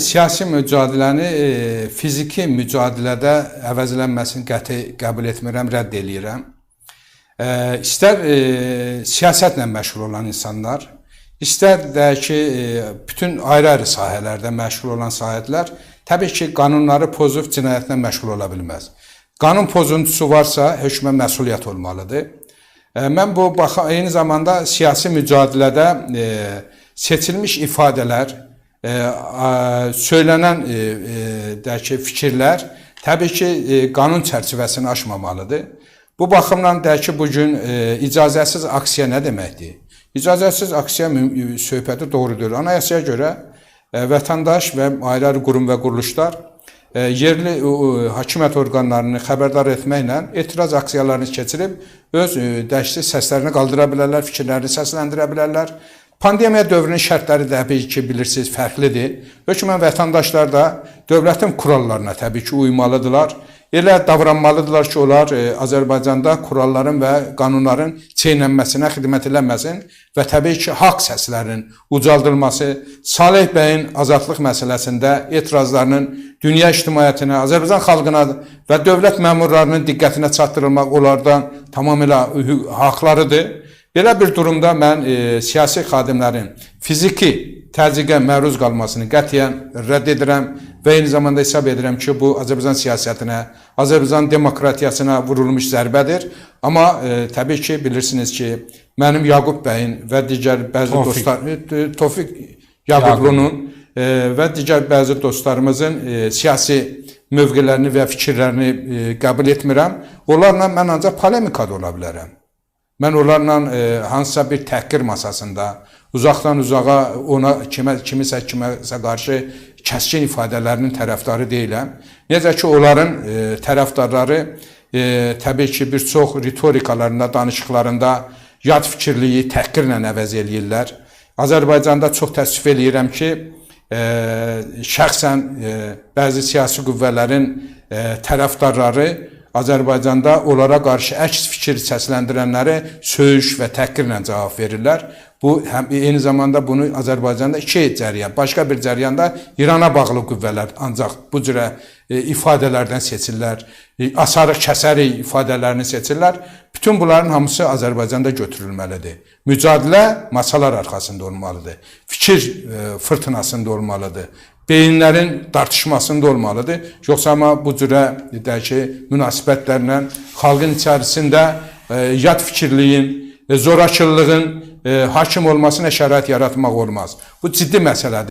Siyasi mücadiləni e, fiziki mücadilədə əvəzlənməsini qəti qəbul etmirəm, rədd eləyirəm. E, istər e, siyasətlə məşğul olan insanlar, istər də ki, e, bütün ayrı-ayrı sahələrdə məşğul olan sahiblər təbii ki, qanunları pozub cinayətlə məşğul ola bilməz. Qanun pozuntusu varsa, hökmə məsuliyyət olmalıdır. E, Mən bu baxa eyni zamanda siyasi mücadilədə e, seçilmiş ifadələr, söylənən e, e, ki, fikirlər təbii ki, e, qanun çərçivəsini aşmamalıdır. Bu baxımdan deyək ki, bu gün icazəsiz aksiya nə deməkdir? İcazəsiz aksiya söhbəti doğrudur. Anayasaya görə vətəndaş və ayrı qurum və quruluşlar yerli hakimiyyət orqanlarını xəbərdar etməklə etiraz aksiyalarını keçirib öz dəşli səslərini qaldıra bilərlər, fikirlərini səsləndirə bilərlər. Pandemiya dövrünün şərtləri də təbii ki, bilirsiniz, fərqlidir. Hökmən vətəndaşlar da dövlətin kurallarına təbii ki, uymalıdırlar. Elə davranmalıdırlar ki, onlar e, Azərbaycanda kuralların və qanunların çeynənməsinə xidmət eləməsin və təbii ki, haqq səslərinin ucaldılması, Salih bəyin azadlıq məsələsində etirazlarının dünya ictimaiyyətinə, Azərbaycan xalqına və dövlət məmurlarının diqqətinə çatdırılmaq onlardan tamamilə haqlarıdır. Belə bir durumda mən e, siyasi xadimlərin fiziki təzyiqə məruz qalmasını qətiyyən rədd edirəm və eyni zamanda hesab edirəm ki, bu Azərbaycan siyasətinə, Azərbaycan demokratiyasına vurulmuş zərbədir. Amma e, təbii ki, bilirsiniz ki, mənim Yaqub bəyin və digər bəzi Tofiq. dostlar e, Tofiq Yaqublunun e, və digər bəzi dostlarımızın e, siyasi mövqelərini və fikirlərini e, qəbul etmirəm. Onlarla mən ancaq polemikada ola bilərəm. Mən onlarla e, hansısa bir təhqir masasında uzaqdan uzağa ona kimə kimisə kiməsə qarşı kəskin ifadələrinin tərəfdarı deyiləm. Necə ki onların e, tərəfdarları e, təbii ki bir çox ritorikalarında, danışıqlarında yad fikirliyi təhqirlə əvəz eləyirlər. Azərbaycanda çox təəssüf eləyirəm ki, e, şəxsən e, bəzi siyasi qüvvələrin e, tərəfdarları Azərbaycanda onlara qarşı əks fikir səsləndirənlərə söyüş və təhqirlə cavab verirlər. Bu həm eyni zamanda bunu Azərbaycanda iki cəryan, başqa bir cəryanda İrana bağlı qüvvələr ancaq bu cürə e, ifadələrdən seçirlər. E, asarıq, kəsərik ifadələrini seçirlər. Bütün bunların hamısı Azərbaycanda götürülməlidir. Mücadilə masalar arxasında olmalıdır. Fikir e, fırtınasında olmalıdır beyinlərin dartışmasında olmalıdır. Yoxsa amma bu cürə deyək ki, münasibətlərlə xalqın içərisində e, yad fikirliyin, e, zorakılığın e, hakim olmasına şərait yaratmaq olmaz. Bu ciddi məsələdir.